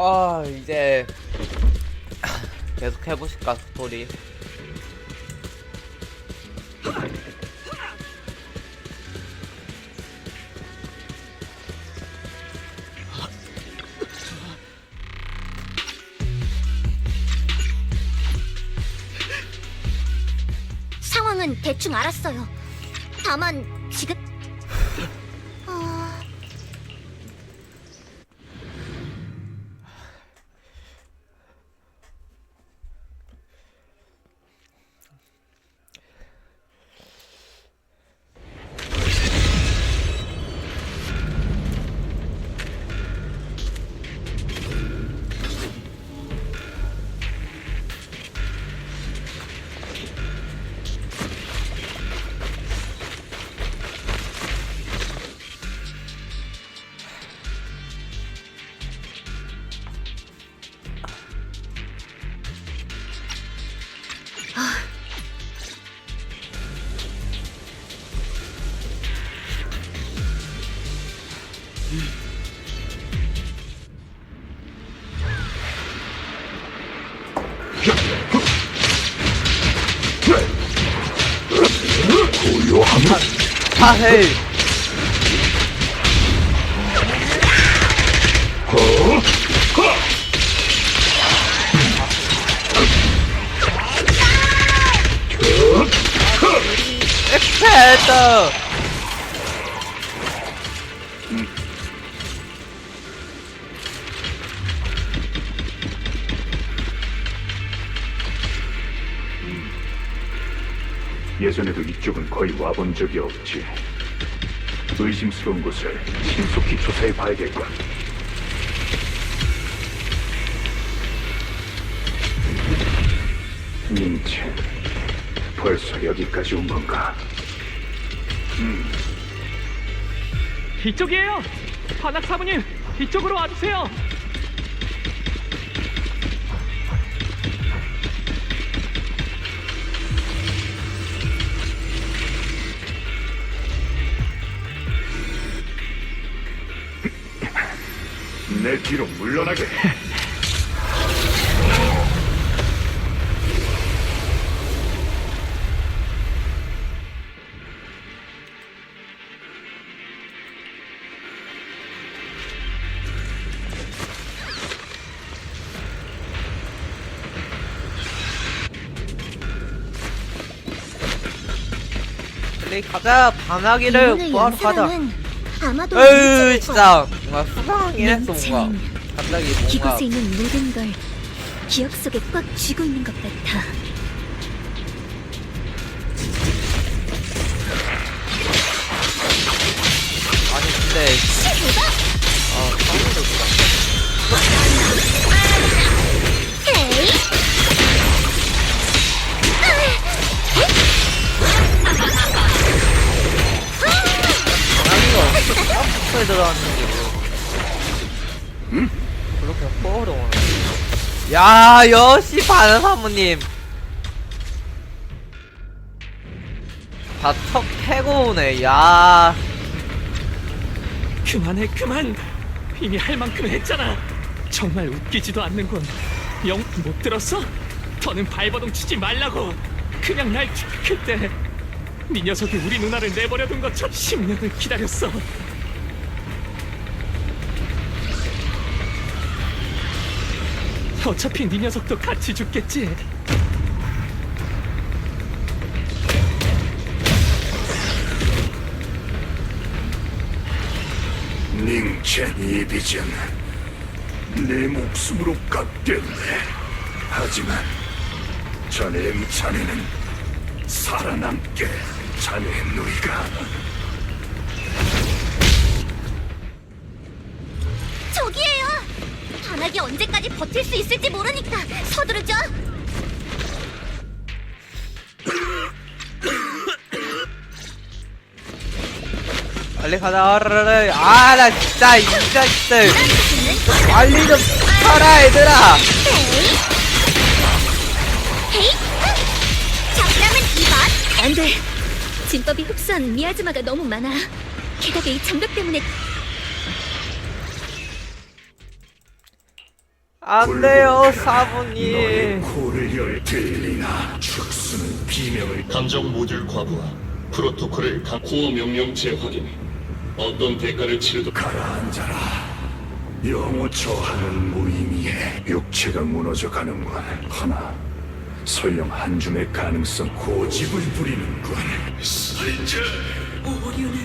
아 이제 계속 해보실까 스토리 상황은 대충 알았어요. 다만 지금 아헤이 엑스페더 거의 와본 적이 없지. 의심스러운 곳을 신속히 조사해 봐야겠군. 닌첸, 벌써 여기까지 온 건가? 이쪽이에요. 관악 사부님, 이쪽으로 와주세요. 내 뒤로 물러나게. 빨리 가자 반하기를 구하러 가자 아마도 에휴 진짜 뭔가 수상이랬어 뭔가. 뭉친 갑자기 뭔가. 이곳에 있는 모든 걸 기억 속에 꽉 쥐고 있는 것 같아. 들어왔는지 응? 그렇게 뽀어려워 야 역시 반은 사모님 다척 패고 오네 야 그만해, 그만. 이미 할 만큼 했잖아. 정말 웃기지도 않는군. 영 못 들었어? 더는 발버둥 치지 말라고. 그냥 날 죽일 때. 네 녀석이 우리 누나를 내버려둔 것처럼 10년을 기다렸어. 어차피 네 녀석도 같이 죽겠지. 닝첸 이비전, 내 목숨으로 깎겠네. 하지만 자네 자네는 살아남게 자네 누이가 언제까지 버틸 수 있을지 모르니까 서두르죠! 빨리 가자 아나 진짜 이 자식들 빨리 좀 쳐라 얘들아 헤이! 잡담은 이번! 안 돼! 진법이 흡수한 미아즈마가 너무 많아. 게다가 이 장벽 때문에 안 돼요, 사부님. 코를 열 들리나 축수는 비명을 감정 모듈 과부하 프로토콜을 감... 코어 명령 재확인. 어떤 대가를 치르도 가라앉아라. 영호 저하는 무의미해. 육체가 무너져 가는군 하나 설령 한 줌의 가능성 고집을 부리는군 살인자! 오류는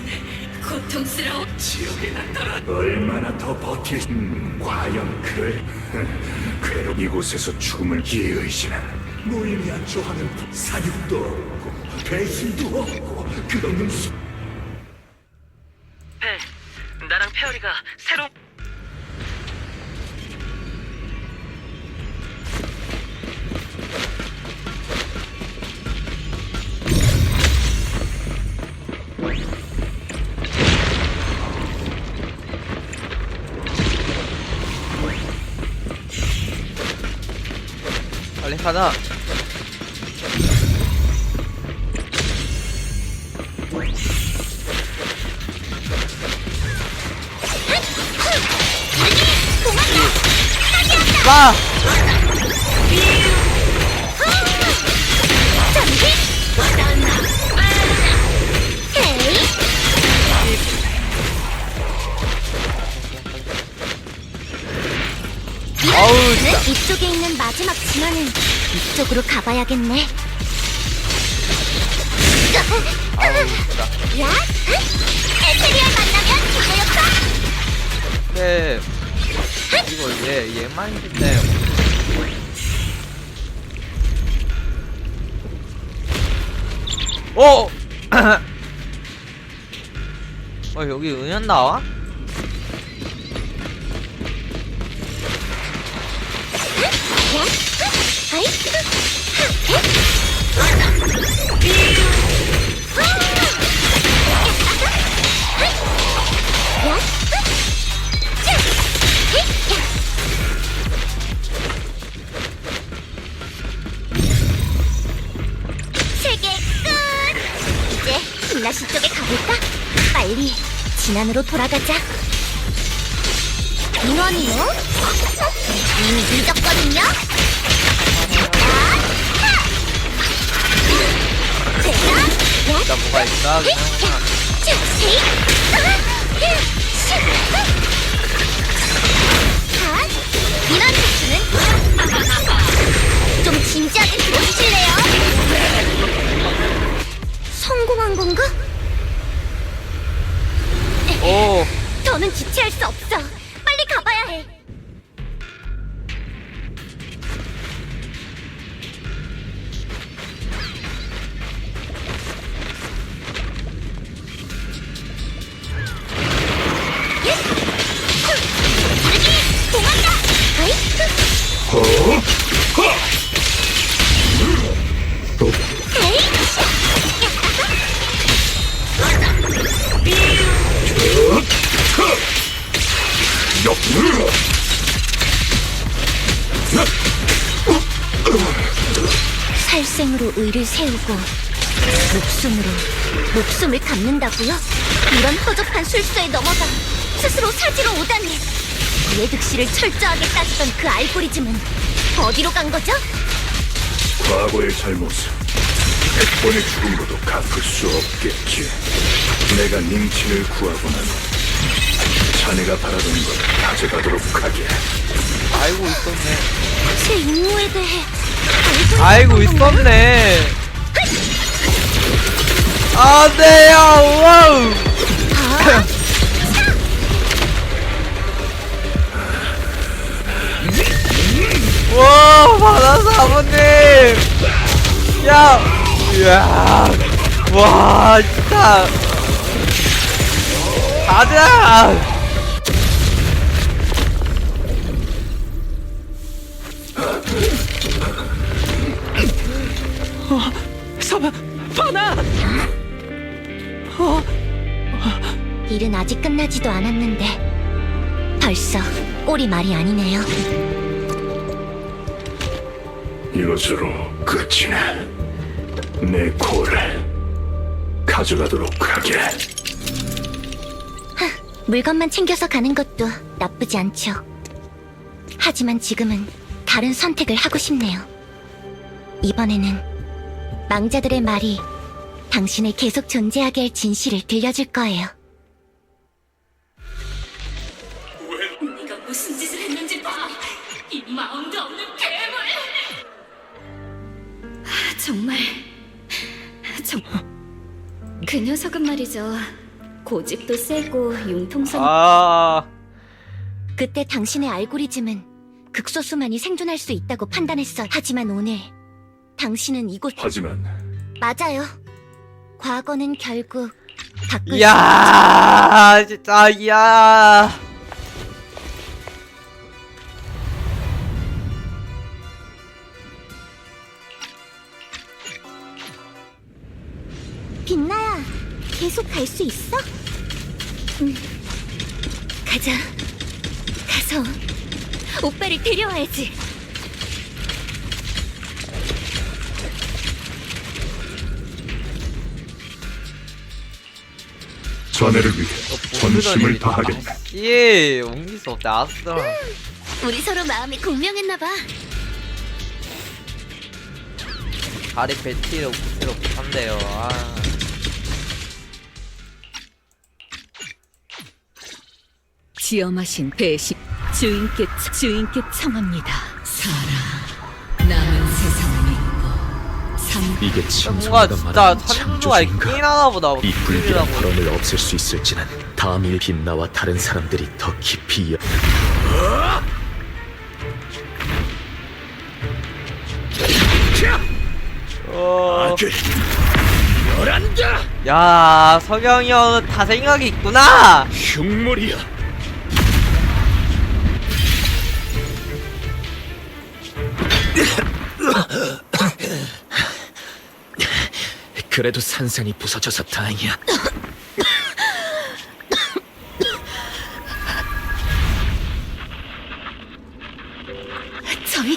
고통스러워. 지옥에 나타나 얼마나 더 버틸 음, 과연 그래 그래도 이곳에서 죽음을 기의시는 무의미한 저하는 사육도 없고 배신도 없고 그런 수 배, 나랑 페어리가 새로 진짜. 는 이쪽에 있는 마지막 진화는 이쪽으로 가봐야겠네. 아우, 진짜. 야, 에테리얼 만나면 기대였다. 네. 이거 얘, 얘만 있는데. 어! 어, 여기 은연 나와? 세계 끝! 이제 김나시 쪽에 가볼까? 빨리 진안으로 돌아가자. 인원이요? 이미 늦었거든요? 진짜 뭐가 있다, 그냥. 좀 진지하게 들어주실래요? 성공한 건가? 오, 더는 지체할 수 없어. 빨리 가봐야 해. 살생으로 의를 세우고 목숨으로 목숨을 갚는다고요? 이런 허접한 술수에 넘어가 스스로 사지로 오다니 그의 득실을 철저하게 따지던 그 알고리즘은 어디로 간 거죠? 과거의 잘못은 백 번의 죽음으로도 갚을 수 없겠지. 내가 닝친을 구하고 난후 자네가 바라던 걸 가져가도록 하게. 알고 있었네. 제 임무에 대해 알고 있었네. 안 돼요, 와우! 아, 와, 바다 사부님! 야! 이야! 와, 진짜! 가자! 사바 바나 일은 아직 끝나지도 않았는데 벌써 꼴이 말이 아니네요. 이것으로 끝이네. 내 코를 가져가도록 하게. 물건만 챙겨서 가는 것도 나쁘지 않죠. 하지만 지금은 다른 선택을 하고 싶네요. 이번에는 망자들의 말이 당신을 계속 존재하게 할 진실을 들려줄 거예요. 네가 무슨 짓을 했는지 봐. 이 마음도 없는 괴물. 아, 정말 정. 그 녀석은 말이죠. 고집도 세고 융통성. 아 그때 당신의 알고리즘은 극소수만이 생존할 수 있다고 판단했어. 하지만 오늘 당신은 이곳 하지만 맞아요. 과거는 결국 바꿀 수 이야 진짜 이야 빛나야 계속 갈 수 있어? 응. 가자. 가서 오빠를 데려와야지. 자네를 위해 전심을 다하겠다. 예 옮길 수 없다 아스트라 우리 서로 마음이 공명했나 봐. 다리 배치를 붙이를 못한대요 아 지엄하신 배신 주인께 주인께 청합니다. 살아 이게 뭔가 진정이가 진짜 말하는 있긴 창조주인가? 하나 보다 이 불길한 불길하고. 발언을 없앨 수 있을지는 다음 일 빛나와 다른 사람들이 더 깊이 이어 어... 야 석영이 형은 다 생각이 있구나 흉물이야. 그래도 산산이 부서져서 다행이야 저희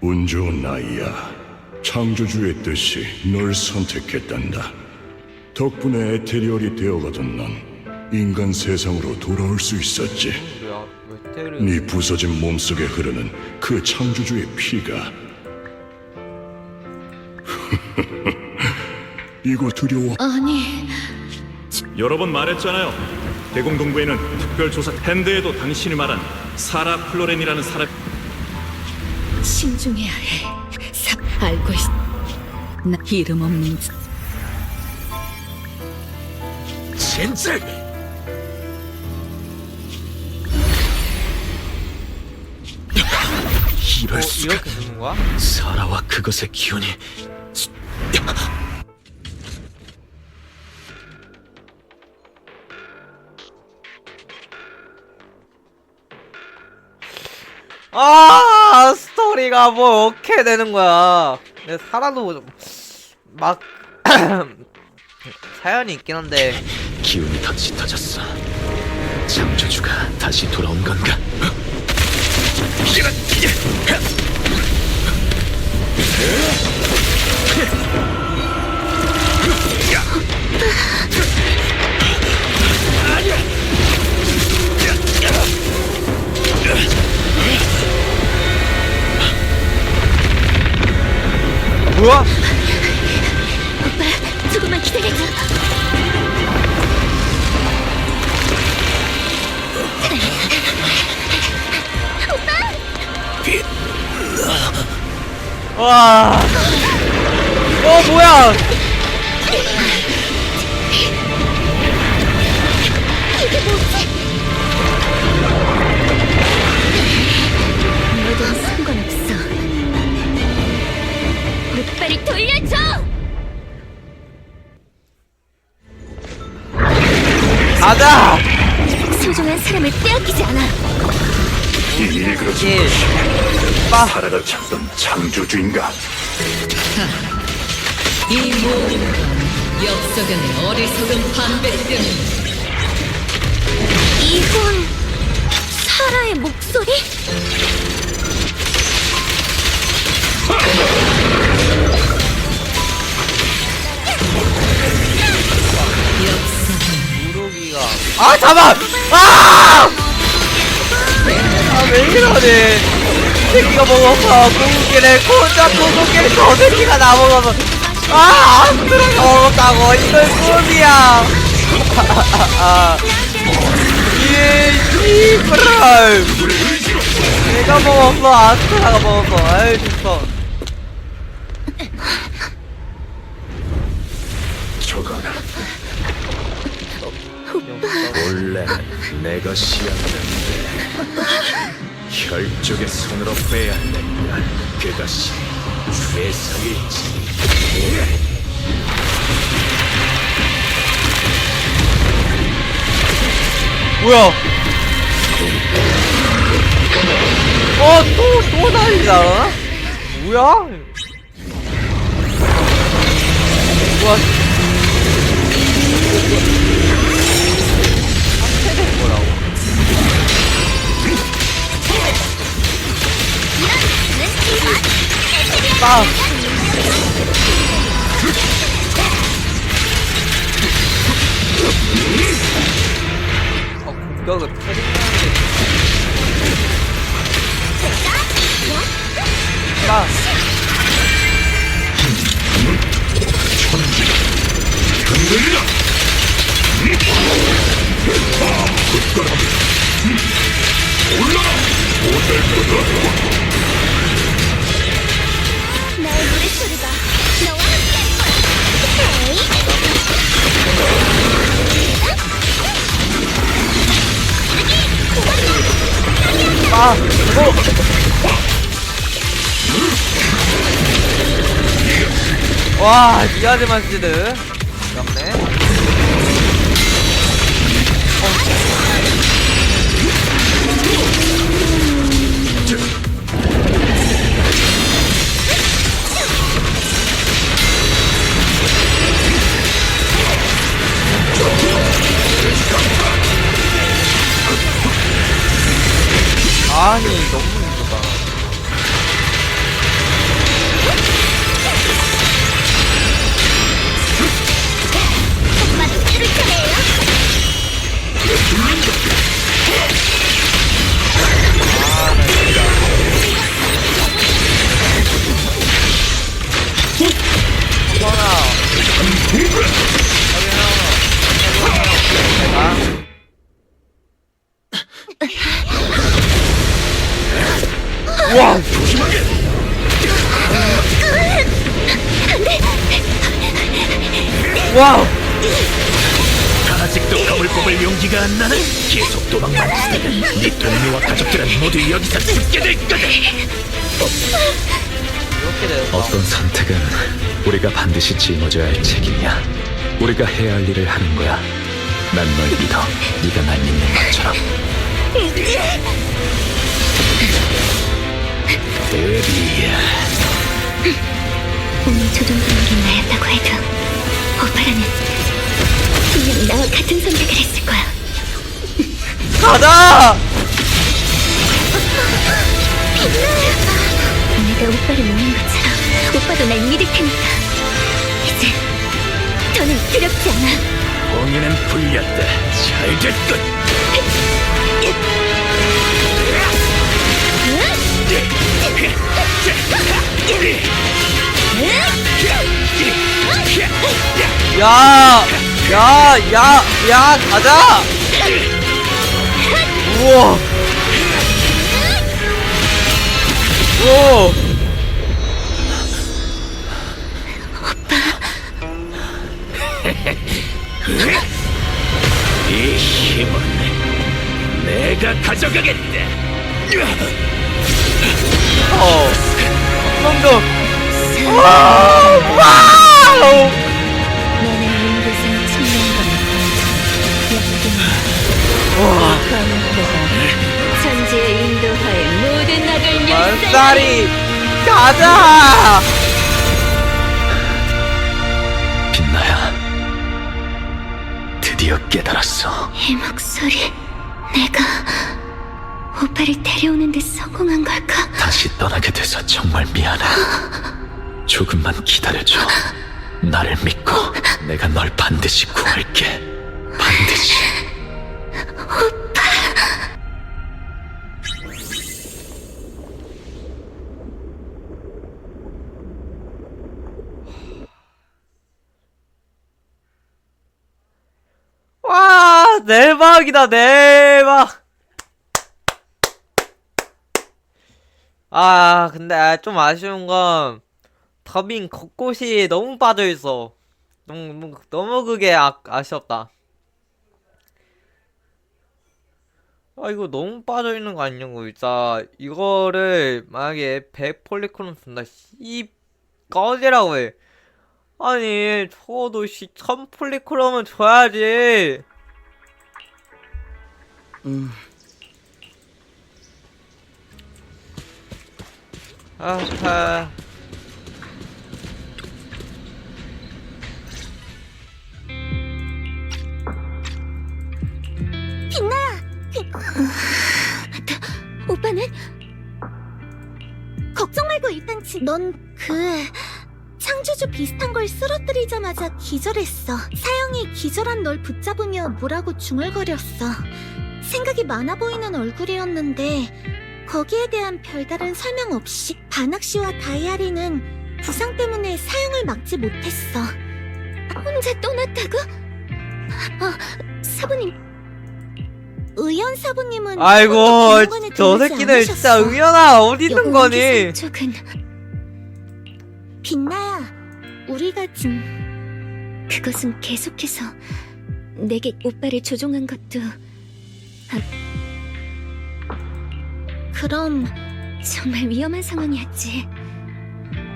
운 좋은 나이야. 창조주의 뜻이 널 선택했단다. 덕분에 에테리얼이 되어가던 넌 인간 세상으로 돌아올 수 있었지. 뭐야 왜 때려 네 부서진 몸속에 흐르는 그 창조주의 피가 이거 두려워 아니 여러 번 말했잖아요. 대공동부에는 특별조사 핸드에도 당신이 말한 사라 플로렌이라는 사람 신중해야 해. 사 알고 있. 나 이름 없는 자- 젠 이럴 어, 수가 이렇게 되는 거야? 사라와 그것의 기운이 아 스토리가 뭐 어떻게 되는 거야 근데 살아도 막 사연이 있긴 한데 기운이 더 짙어졌어 창조주가 다시 돌아온 건가? 뭐야? 조금만 기다려줘. 와. 어 뭐야? 이게 뭐지? 너도 상관없어. 오빠를 돌려줘! 가자. 소중한 사람을 빼앗기지 않아. 이 일그러진 예. 빠. 살아가 찾던 창조주인가? 이 모든 역사견의 어리석은 반백들. 이건 사라의 목소리? 역사는 아, 아! 아, 왜 이러네. 새끼가 먹었어 궁극기를 혼자 궁극기를 저 새끼가 나 먹어서 아 아스트라가 먹었다고 이건 꿈이야. 이 씨발 내가 먹었어. 아스트라가 먹었어. 아유 진짜. 저거나 원래는 내가 시작했는데 혈족의 손으로 빼야 한다. 그것이 세상일지. 뭐야 어 또 또 난리나 뭐야 뭐야 빵 어, 공격을 패링하는데 빵 나의 와 디아드만 시드. 잡네. 아니 너무 반드시 짊어져야 할 책임이야. 우리가 해야 할 일을 하는 거야. 난 널 믿어. 네가 날 믿는 것처럼. 데뷔야. 오늘 조종사물이 나였다고 해도 오빠라는 분명 나와 같은 선택을 했을 거야. 가자 내가 오빠를 믿는 것처럼 오빠도 날 믿을 테니까 이제 더는 두렵지 않아. 공연은 풀렸다. 잘 됐군. 야, 야, 야, 야, 가자! 데려오는 데 성공한 걸까? 다시 떠나게 돼서 정말 미안해. 조금만 기다려줘. 나를 믿고 내가 널 반드시 구할게. 반드시. 와 대박이다 대박 아 근데 아, 좀 아쉬운 건 더빙 곳곳이 너무 빠져있어. 너무 너무, 그게 아, 아쉬웠다. 아 이거 너무 빠져있는 거 아니냐고 진짜. 이거를 만약에 100 폴리콘을 준다. 씨 꺼지라고 해. 아니 적어도 씨1000 폴리콘은 줘야지 아하 오빠는? 걱정 말고 일단 지... 넌그 창조주 비슷한 걸 쓰러뜨리자마자 기절했어. 사형이 기절한 널 붙잡으며 뭐라고 중얼거렸어. 생각이 많아 보이는 얼굴이었는데 거기에 대한 별다른 설명 없이 바낙 씨와 다이아리는 부상 때문에 사형을 막지 못했어. 혼자 떠났다고? 어, 사부님. 의연 사부님은 아이고 저 새끼들 진짜 않으셨어. 의연아 어디 있는 거니 여기 쪽은 빛나야 우리가 지금 그것은 계속해서 내게 오빠를 조종한 것도 아, 그럼 정말 위험한 상황이었지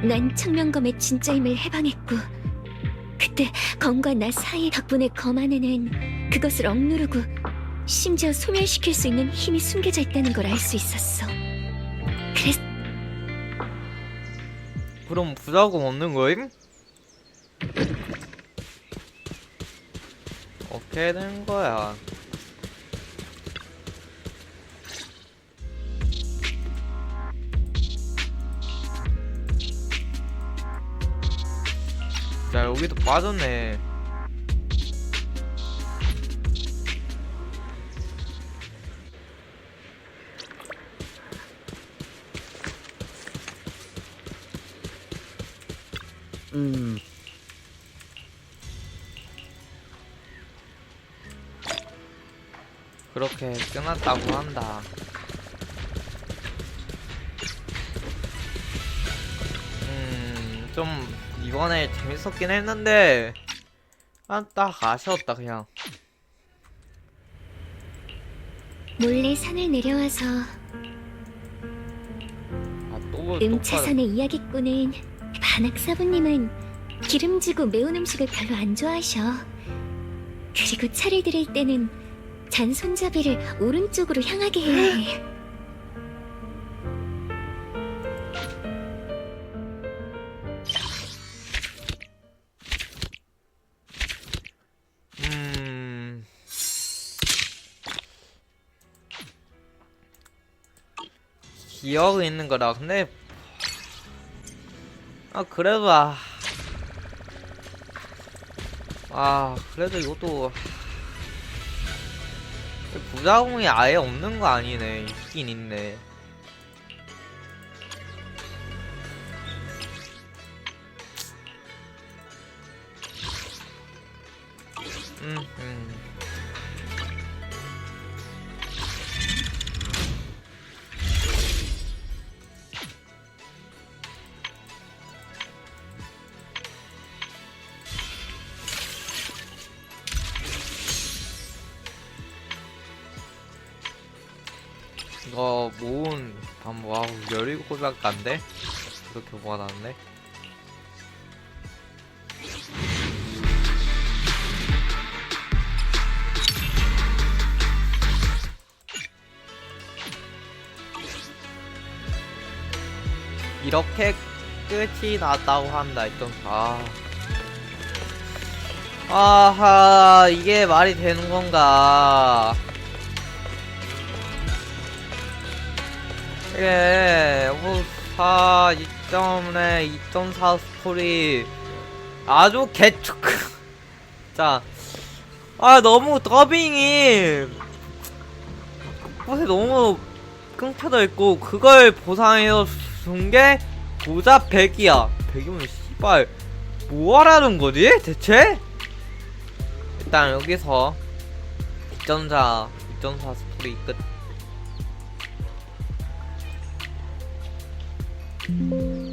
난 청명검의 진짜 힘을 해방했고 그때 검과 나 사이 덕분에 검 안에는 그것을 억누르고 심지어 소멸시킬 수 있는 힘이 숨겨져 있다는 걸 알 수 있었어 그래서 그럼 부자금 없는 거임? 어떻게 된 거야? 자 여기도 빠졌네 그렇게 끝났다고 한다. 음, 좀 이번에 재밌었긴 했는데 아, 딱 아쉬웠다 그냥. 몰래 산을 내려와서 아, 또 음차선의 이야기꾼은 반학 사부님은 기름지고 매운 음식을 별로 안 좋아하셔. 그리고 차를 들일 때는 잔 손잡이를 오른쪽으로 향하게 해야 해. 기억이 있는 거라 근데 아 그래도 아, 아 그래도 이것도 부자공이 아예 없는 거 아니네. 있긴 있네. 음, 음. 17골밖에 안 돼? 그렇게 모아놨네 이렇게 끝이 났다고 한다 했던 아. 아하 이게 말이 되는 건가 이게 뭐, 4 2.에 2.4 스토리 아주 개축. 자, 아 너무 더빙이 곳에 너무 끊겨져 있고 그걸 보상해서 준 게 고작 100이야. 100이면 씨발 뭐 하라는 거지 대체? 일단 여기서 뒷전사 뒷전사 스토리 끝 Thank you.